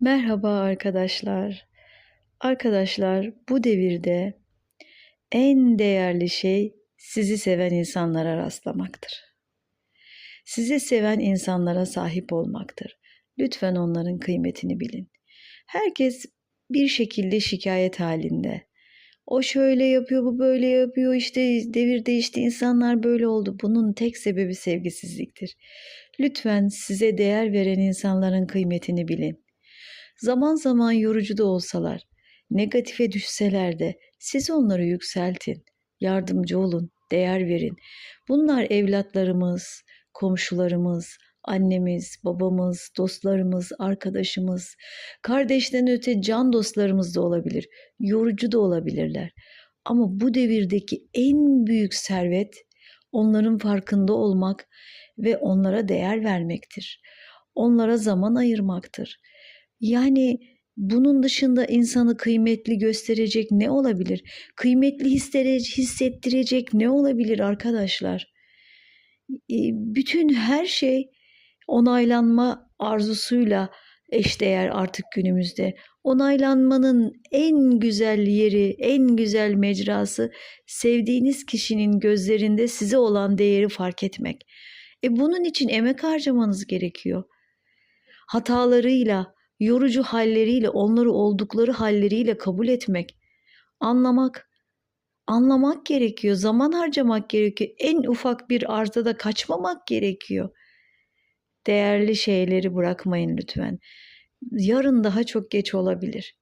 Merhaba arkadaşlar. Arkadaşlar bu devirde en değerli şey sizi seven insanlara rastlamaktır. Sizi seven insanlara sahip olmaktır. Lütfen onların kıymetini bilin. Herkes bir şekilde şikayet halinde. O şöyle yapıyor, bu böyle yapıyor, işte devir değişti, insanlar böyle oldu. Bunun tek sebebi sevgisizliktir. Lütfen size değer veren insanların kıymetini bilin. Zaman zaman yorucu da olsalar, negatife düşseler de siz onları yükseltin, yardımcı olun, değer verin. Bunlar evlatlarımız, komşularımız, annemiz, babamız, dostlarımız, arkadaşımız, kardeşten öte can dostlarımız da olabilir, yorucu da olabilirler. Ama bu devirdeki en büyük servet onların farkında olmak ve onlara değer vermektir. Onlara zaman ayırmaktır. Yani bunun dışında insanı kıymetli gösterecek ne olabilir? Kıymetli hissettirecek ne olabilir arkadaşlar? Bütün her şey onaylanma arzusuyla eşdeğer artık günümüzde. Onaylanmanın en güzel yeri, en güzel mecrası sevdiğiniz kişinin gözlerinde size olan değeri fark etmek. E bunun için emek harcamanız gerekiyor. Hatalarıyla, yorucu halleriyle, onları oldukları halleriyle kabul etmek, anlamak, anlamak gerekiyor, zaman harcamak gerekiyor. En ufak bir arzada kaçmamak gerekiyor. Değerli şeyleri bırakmayın lütfen. Yarın daha çok geç olabilir.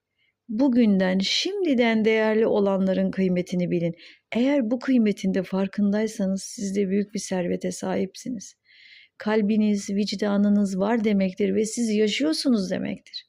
Bugünden, şimdiden değerli olanların kıymetini bilin. Eğer bu kıymetinde farkındaysanız siz de büyük bir servete sahipsiniz. Kalbiniz, vicdanınız var demektir ve siz yaşıyorsunuz demektir.